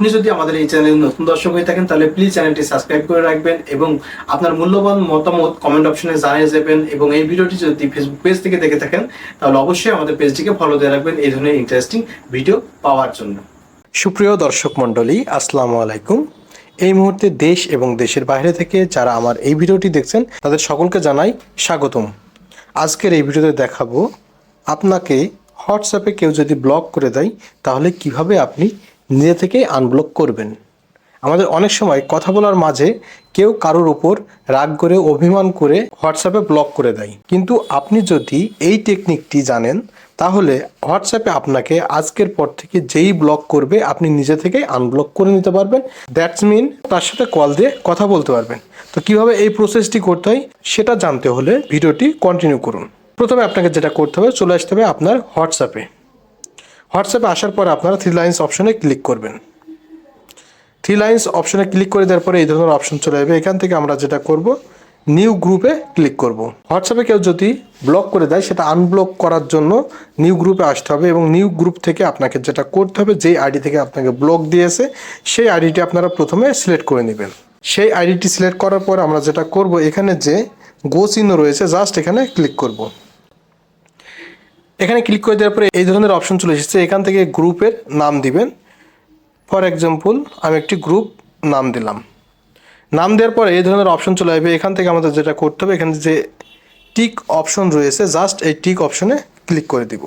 আপনি যদি আমাদের এই চ্যানেলে নতুন দর্শক হয়ে থাকেন, তাহলে প্লিজ চ্যানেলটি সাবস্ক্রাইব করে রাখবেন এবং আপনার মূল্যবান মতামত কমেন্ট অপশনে জানিয়ে যাবেন এবং এই ভিডিওটি যদি ফেসবুক পেজ থেকে দেখে থাকেন, তাহলে অবশ্যই আমাদের পেজটিকে ফলো দিয়ে রাখবেন এই ধরনের ইন্টারেস্টিং ভিডিও পাওয়ার জন্য। সুপ্রিয় দর্শক মণ্ডলী, আসসালামু আলাইকুম। এই মুহূর্তে দেশ এবং দেশের বাইরে থেকে যারা আমার এই ভিডিওটি দেখছেন, তাদের সকলকে জানাই স্বাগতম। আজকের এই ভিডিওতে দেখাবো, আপনাকে হোয়াটসঅ্যাপে কেউ যদি ব্লক করে দেয়, তাহলে কীভাবে আপনি নিজে থেকেই আনব্লক করবেন। আমাদের অনেক সময় কথা বলার মাঝে কেউ কারোর উপর রাগ করে, অভিমান করে হোয়াটসঅ্যাপে ব্লক করে দেয়। কিন্তু আপনি যদি এই টেকনিকটি জানেন, তাহলে হোয়াটসঅ্যাপে আপনাকে আজকের পর থেকে যেই ব্লক করবে, আপনি নিজে থেকেই আনব্লক করে নিতে পারবেন। দ্যাটস মিন তার সাথে কল দিয়ে কথা বলতে পারবেন। তো কীভাবে এই প্রসেসটি করতে হয়, সেটা জানতে হলে ভিডিওটি কন্টিনিউ করুন। প্রথমে আপনাকে যেটা করতে হবে, চলে আসতে হবে আপনার হোয়াটসঅ্যাপে হোয়াটসঅ্যাপে আসার পর আপনারা থ্রি লাইন্স অপশনে ক্লিক করবেন। থ্রি লাইন্স অপশনে ক্লিক করে দেওয়ার পরে এই ধরনের অপশন চলে যাবে এখান থেকে আমরা যেটা করব নিউ গ্রুপে ক্লিক করব। হোয়াটসঅ্যাপে কেউ যদি ব্লক করে দেয়, সেটা আনব্লক করার জন্য নিউ গ্রুপে আসতে হবে এবং নিউ গ্রুপ থেকে আপনাকে যেটা করতে হবে, যেই আইডি থেকে আপনাকে ব্লক দিয়েছে, সেই আইডিটি আপনারা প্রথমে সিলেক্ট করে নেবেন। সেই আইডিটি সিলেক্ট করার পর আমরা যেটা করব, এখানে যে গো চিহ্ন রয়েছে জাস্ট এখানে ক্লিক করব। এখানে ক্লিক করে দেওয়ার পরে এই ধরনের অপশন চলে এসেছে। এখান থেকে গ্রুপের নাম দিবেন। ফর এক্সাম্পল আমি একটি গ্রুপ নাম দিলাম। নাম দেওয়ার পরে এই ধরনের অপশন চলে আসবে। এখান থেকে আমাদের যেটা করতে হবে, এখানে যে টিক অপশন রয়েছে জাস্ট এই টিক অপশনে ক্লিক করে দিব।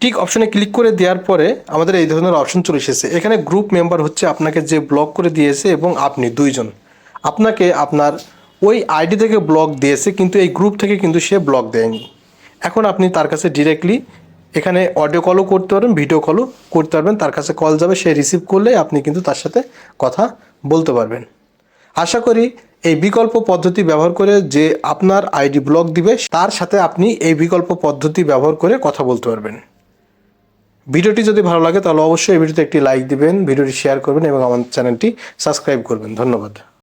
টিক অপশনে ক্লিক করে দেওয়ার পরে আমাদের এই ধরনের অপশন চলে এসেছে। এখানে গ্রুপ মেম্বার হচ্ছে আপনাকে যে ব্লক করে দিয়েছে এবং আপনি দুইজন। আপনাকে আপনার ওই আইডি থেকে ব্লক দিয়েছে, কিন্তু এই গ্রুপ থেকে কিন্তু সে ব্লক দেয়নি। এখন আপনি তার কাছে ডিরেক্টলি এখানে অডিও কলও করতে পারবেন ভিডিও কলও করতে পারবেন। তার কাছে কল যাবে, সে রিসিভ করলে আপনি কিন্তু তার সাথে কথা বলতে পারবেন। আশা করি এই বিকল্প পদ্ধতি ব্যবহার করে যে আপনার আইডি ব্লক দিবে, তার সাথে আপনি এই বিকল্প পদ্ধতি ব্যবহার করে কথা বলতে পারবেন। ভিডিওটি যদি ভালো লাগে, তাহলে অবশ্যই এই ভিডিওতে একটি লাইক দিবেন, ভিডিওটি শেয়ার করবেন এবং আমার চ্যানেলটি সাবস্ক্রাইব করবেন। ধন্যবাদ।